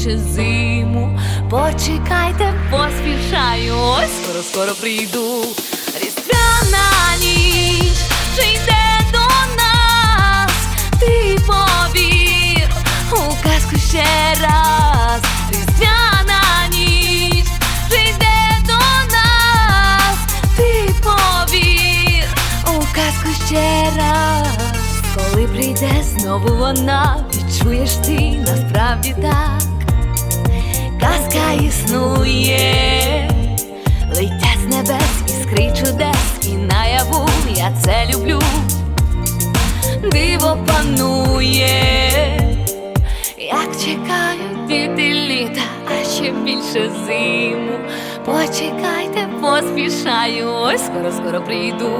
ще зиму. Почекайте, поспішаю, ось скоро скоро прийду. Різдвяна ніч вже йде до нас. Ти повір у казку ще раз. Різдвяна ніч вже йде до нас. Ти повір у казку ще раз. Коли прийде знову вона, відчуєш ти насправді так. Казка існує, летять з небес іскри чудес, і наяву я це люблю. Диво панує, як чекають діти літа, а ще більше зиму. Почекайте, поспішаю, ось скоро скоро прийду.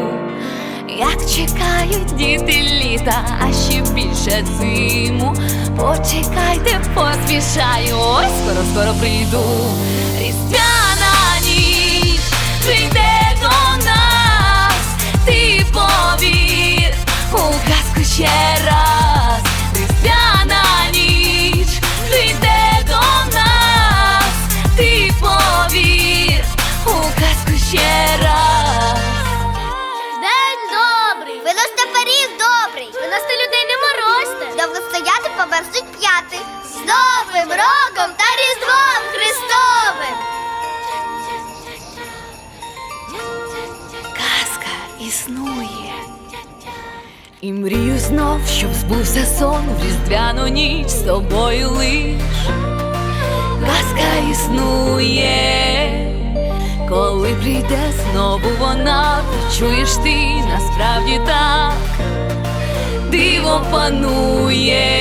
Як чекають діти літа, а ще більше зиму. Почекайте, поспішаю, ось скоро скоро прийду. Різдвяна Новим роком та Різдвом Христовим! Казка існує. І мрію знов, щоб збувся сон в різдвяну ніч з тобою лиш. Казка існує, коли прийде знову вона, відчуєш ти насправді так, диво панує,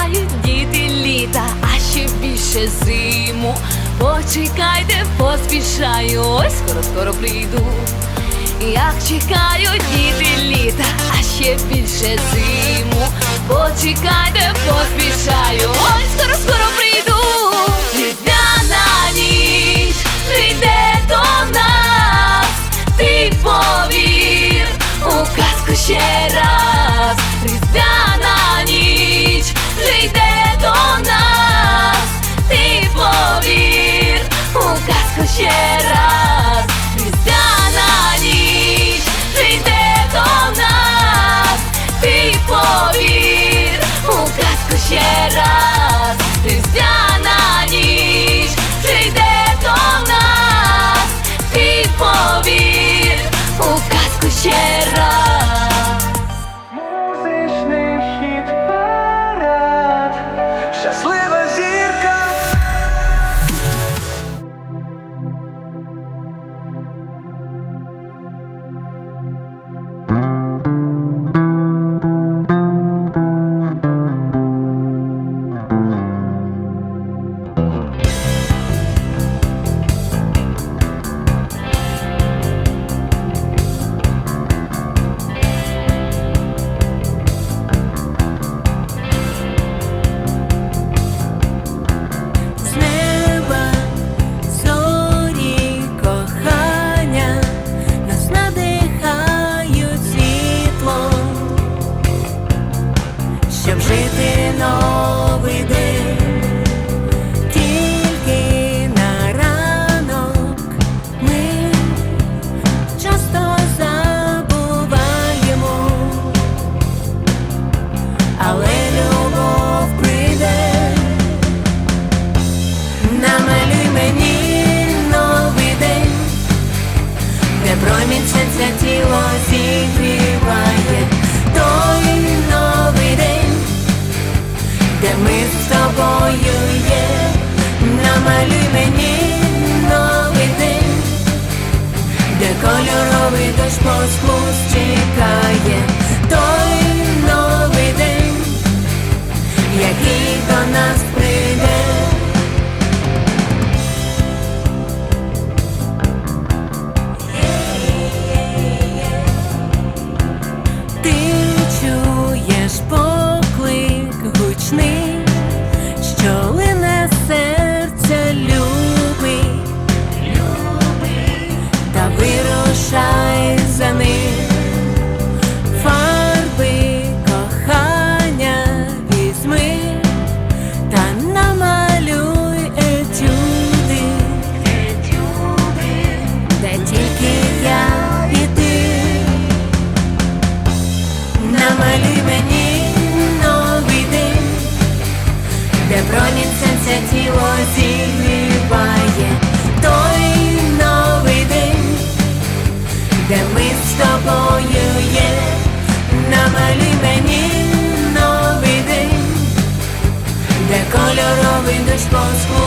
чекають діти літа, а ще більше зиму. Почекайте, поспішаю, ось скоро скоро прийду. Як чекають діти літа, а ще більше зиму. Почекайте, поспішаю, ось скоро скоро прийду. Різдвяна ніч прийде до нас, ти повір у казку ще раз. Різдвяна ніч прийде до нас, ти повір у казку ще раз. Різдвяна ніч прийде до нас, ти повір у казку ще раз. де ми з тобою є, намалюй мені новий день, де кольоровий дощ по склу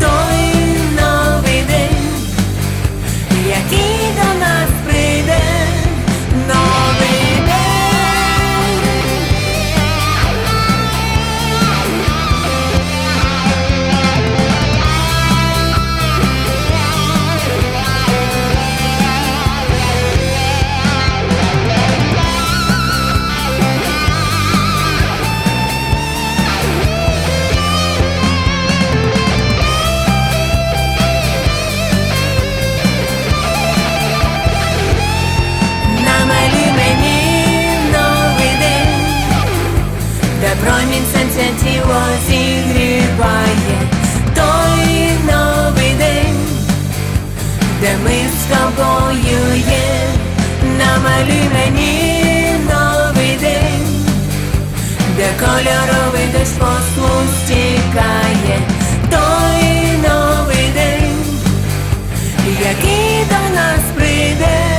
той де промінь сонця тіло зігріває. Той новий день, де ми з тобою є, намалюй мені новий день, де кольоровий дощ послу стікає той новий день, який до нас прийде.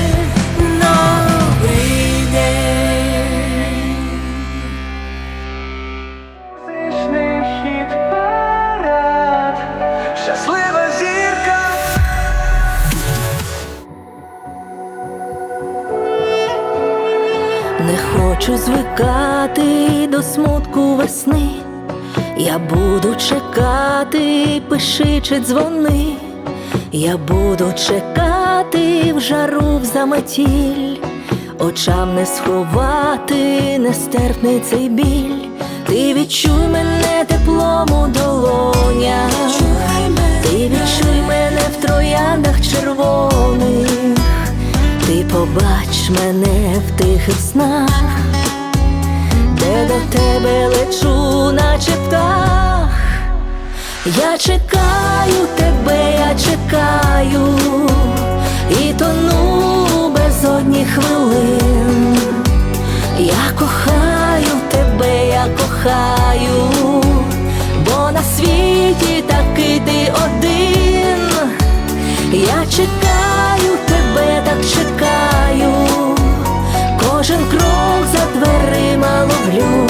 Хочу звикати до смутку весни. Я буду чекати, пиши чи дзвони. Я буду чекати в жару в заметіль, очам не сховати нестерпний цей біль. Ти відчуй мене теплом у долонях, ти відчуй мене в трояндах червоних. Побач мене в тихих снах, де до тебе лечу, наче птах. Я чекаю тебе, я чекаю, і тону без одні хвилин. Я кохаю тебе, я кохаю, бо на світі такий ти один. Я чекаю тебе, так чекаю, кожен крок за дверима ловлю,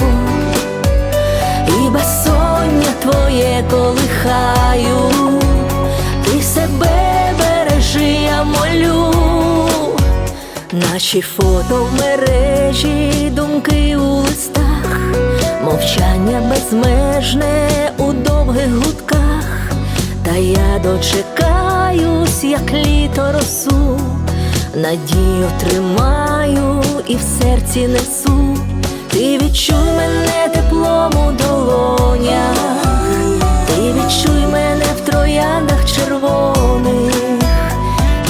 і безсоння твоє колихаю, ти себе бережи, я молю, наші фото в мережі, думки у листах, мовчання безмежне у довгих гудках. Та я дочекаюсь, як літо росу, надію тримаю і в серці несу. Ти відчуй мене теплом у долонях, ти відчуй мене в трояндах червоних,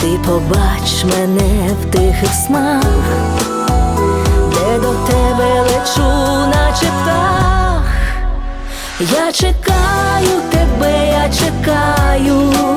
ти побач мене в тихих снах, де до тебе лечу, наче птах. Я чекаю тебе, я чекаю,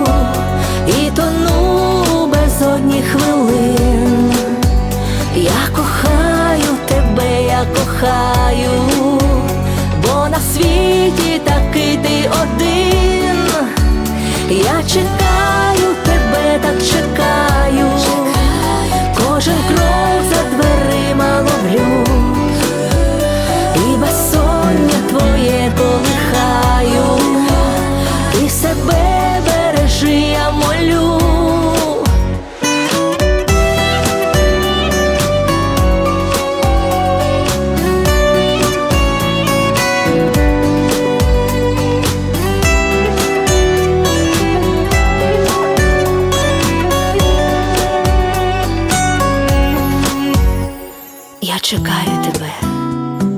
чекаю тебе,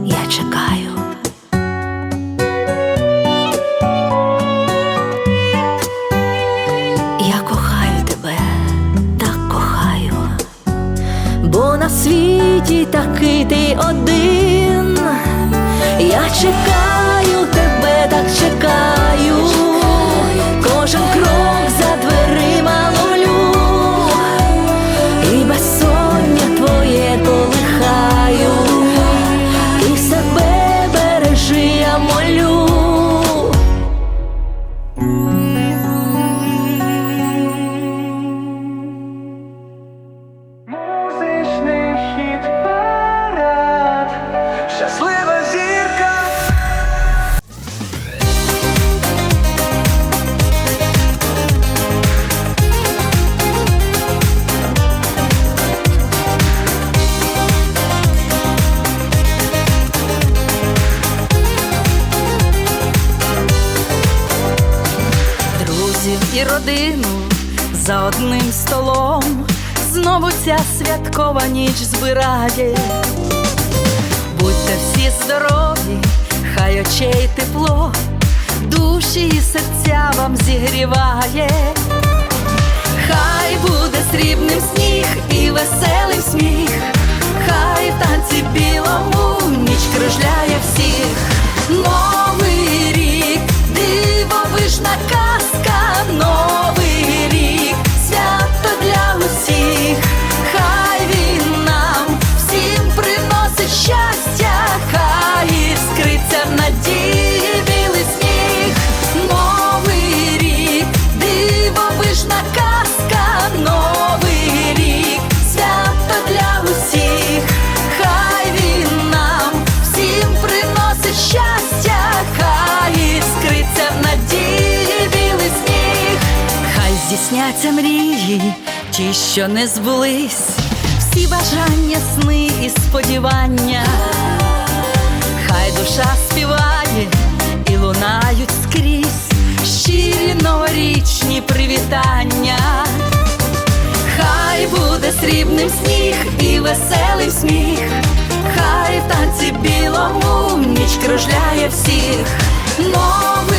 я чекаю. Я кохаю тебе, так кохаю, бо на світі такий ти один. Я чекаю тебе, так чекаю, друзів за одним столом. Знову ця святкова ніч збирає. Будьте всі здорові, хай очей тепло, душі і серця вам зігріває. Хай буде срібним сніг і веселий сміх, хай в танці білому ніч кружляє всіх. Новий рік, Дивовижна казка, новий рік, свято для усіх. що не збулись, всі бажання, сни і сподівання, хай душа співає і лунають скрізь. Щирі новорічні привітання, хай буде срібним сніг і веселий сміх, хай в танці білому ніч кружляє всіх. Новий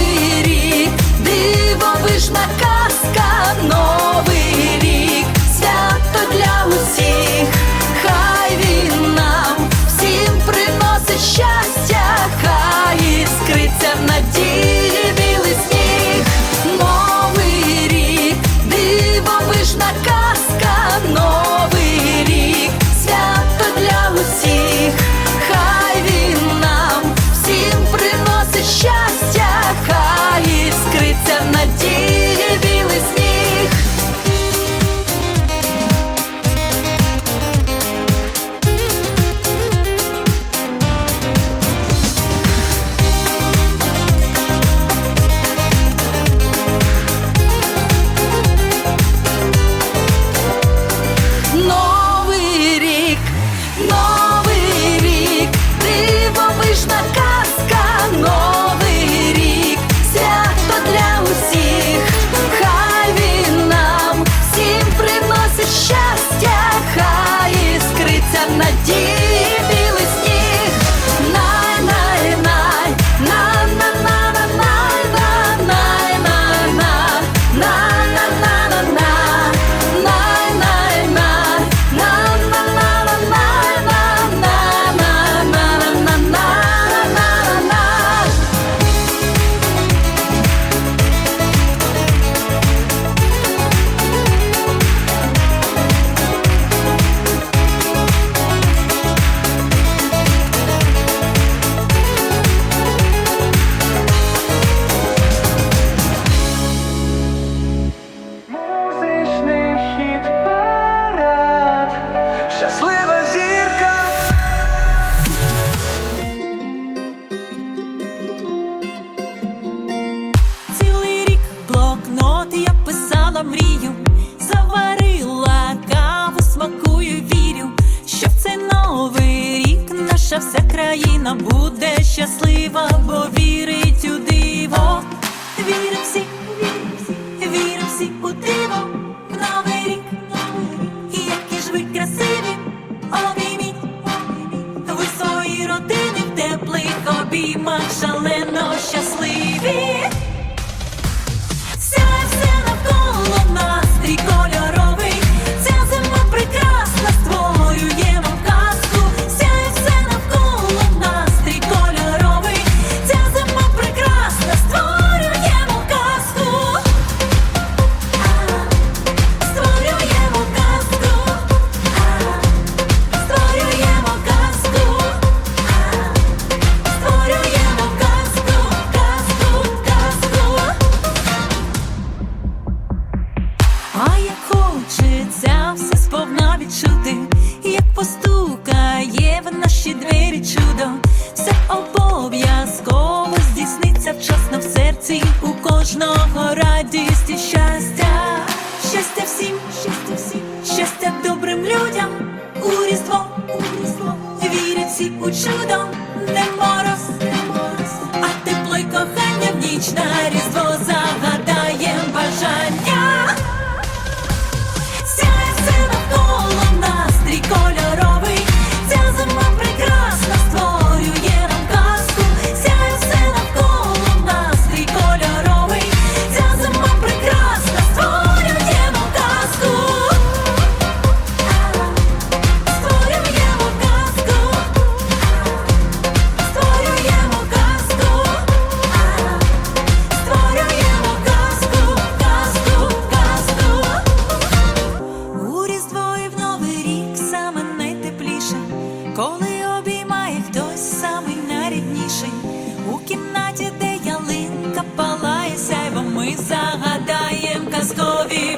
новорічна різдво за.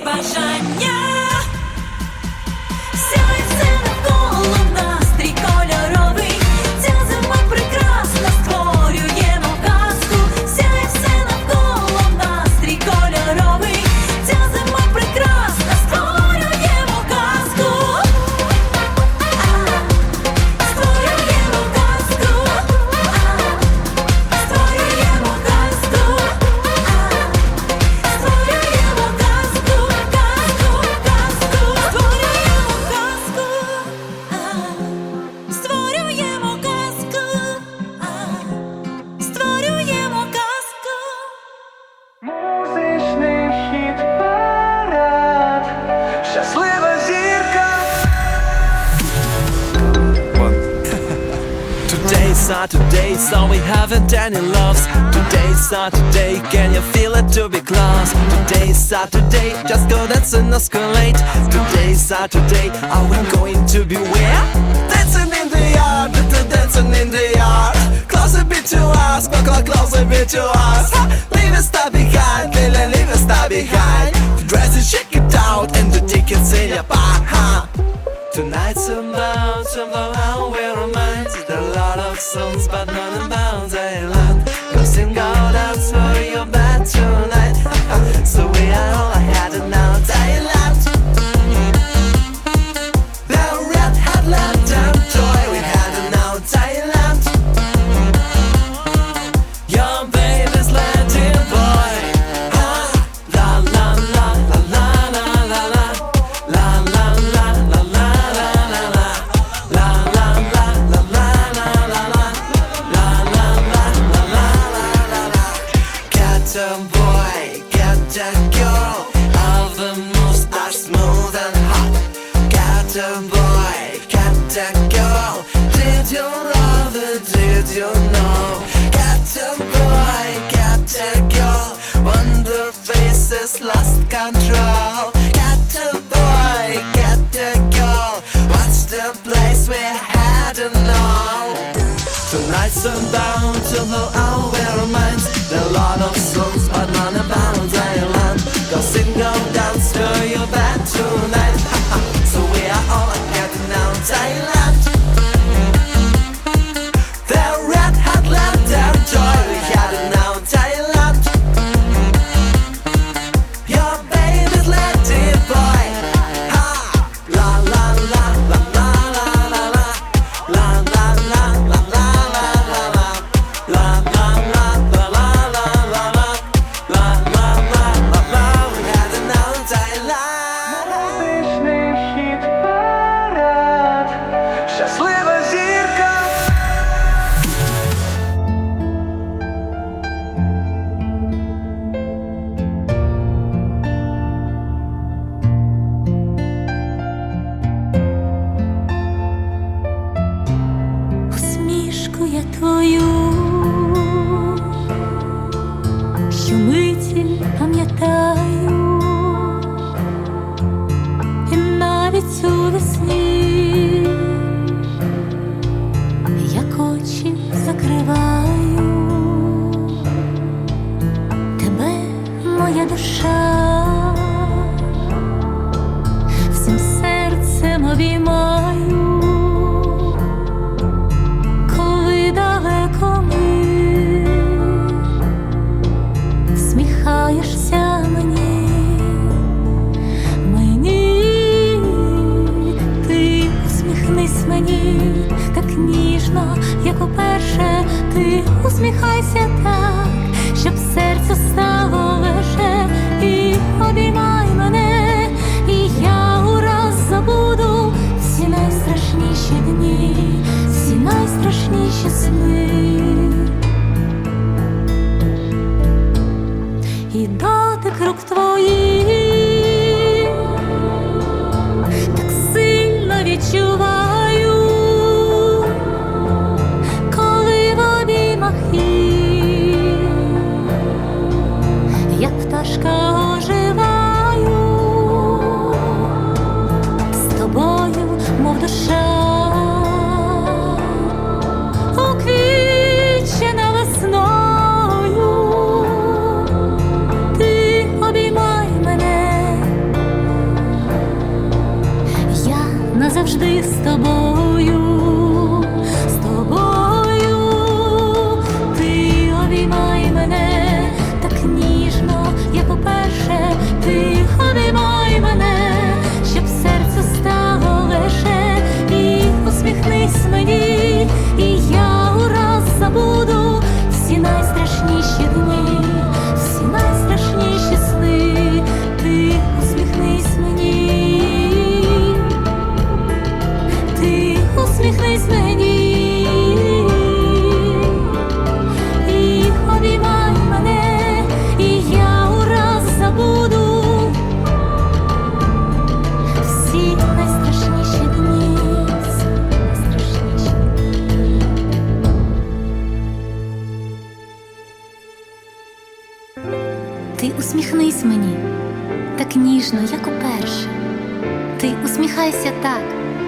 goodbye, shine. Yeah. Today, Saturday, so we haven't any loves. Today, Saturday, can you feel it to be close? Today, Saturday, just go dance and escalate. Today, Saturday, are we going to be where? Dancing in the yard, dancing in the yard. Closer bit to us, closer bit to us. Leave it stop behind, leave it stop behind. The dress is shake it out, and the tickets in your pocket. Tonight's about, out, where am I? Of songs, but none about bounds a. Cause in God, that's for your bad tonight. so we are all. найкращі дні, всі найстрашніші сни. І дати крок твоїх. Усміхайся так,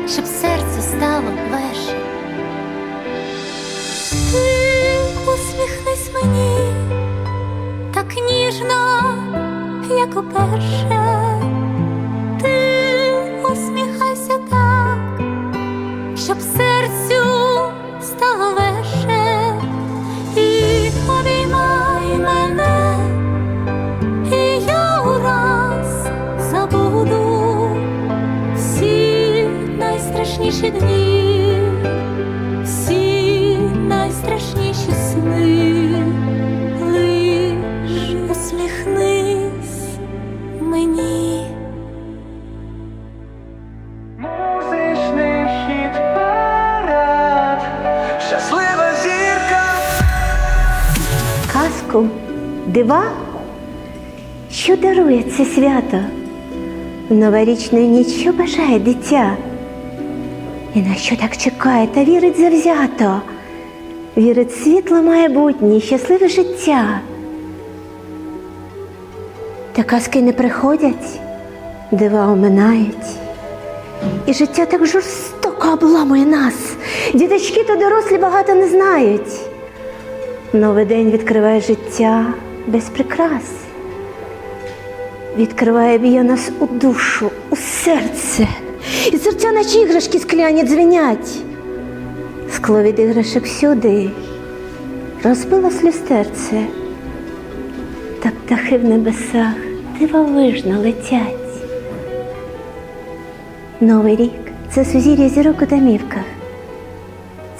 щоб серце стало легше. Ти усміхнись мені так ніжно, як уперше. Казку, дива, що дарує це свято? В новорічну ніч бажає дитя? І на що так чекає та вірить завзято? Вірить світло майбутнє, щасливе життя. Та казки не приходять, дива оминають. І життя так жорстоко обламує нас. Діточки та дорослі багато не знають. Новий день відкриває життя без прикрас. Відкриває б'є нас у душу, у серце. І серця наче іграшки скляні дзвенять. Скло від іграшок всюди розбилось люстерце, та птахи в небесах дивовижно летять. Новий рік це сузір'я зірок у домівках.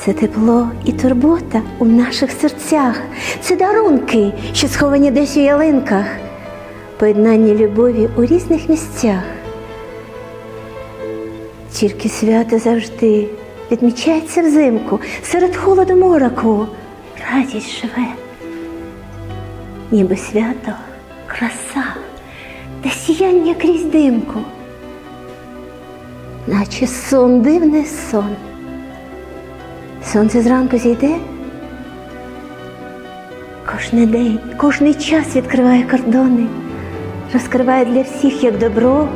Це тепло і турбота у наших серцях, це дарунки, що сховані десь у ялинках, поєднання любові у різних місцях. Тільки свято завжди відмічається взимку, серед холоду мороку, радість живе. Ніби свято, краса та сіяння крізь димку, наче сон дивний сон. Сонце зранку зійде. Кожний день, кожний час відкриває кордони, розкриває для всіх як добро,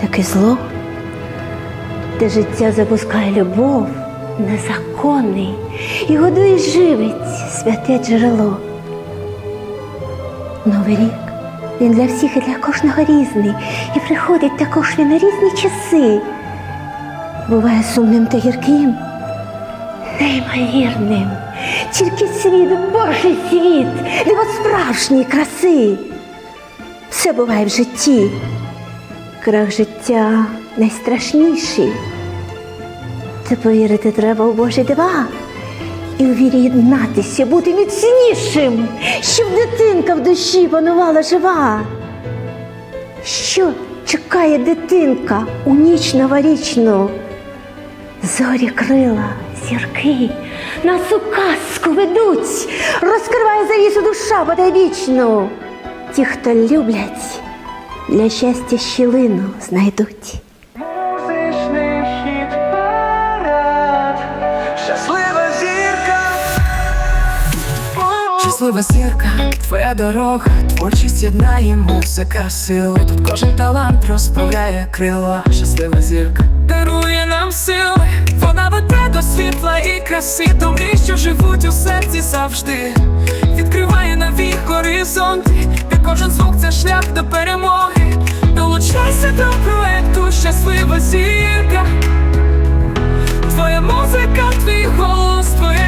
так і зло, де життя запускає любов, незаконний і годує й живить святе джерело. Новий рік він для всіх і для кожного різний, і приходить також він у різні часи. Буває сумним та гірким неймовірним. Тільки світ, Божий світ, диво справжньої краси. Все буває в житті. Крах життя найстрашніший. Та повірити треба у Божі дива. І у вірі єднатися, бути міцнішим, щоб дитинка в душі панувала жива. Що чекає дитинка у ніч новорічну? Зорі крила, зірки нас у казку ведуть, розкриває завісу душа потайбічну. Ті, хто люблять, для щастя щілину знайдуть. Музичний хід парад, щаслива зірка. Щаслива зірка, твоя дорога, творчість єднає музика, сили. Тут кожен талант розправляє крила. Щаслива зірка дарує нам сили, вона веде до світла і краси, Думрі, що живуть у серці завжди, відкриває нові горизонти, де кожен звук це шлях до перемоги. Долучайся до проекту щаслива зірка, твоя музика, твій голос, твоя.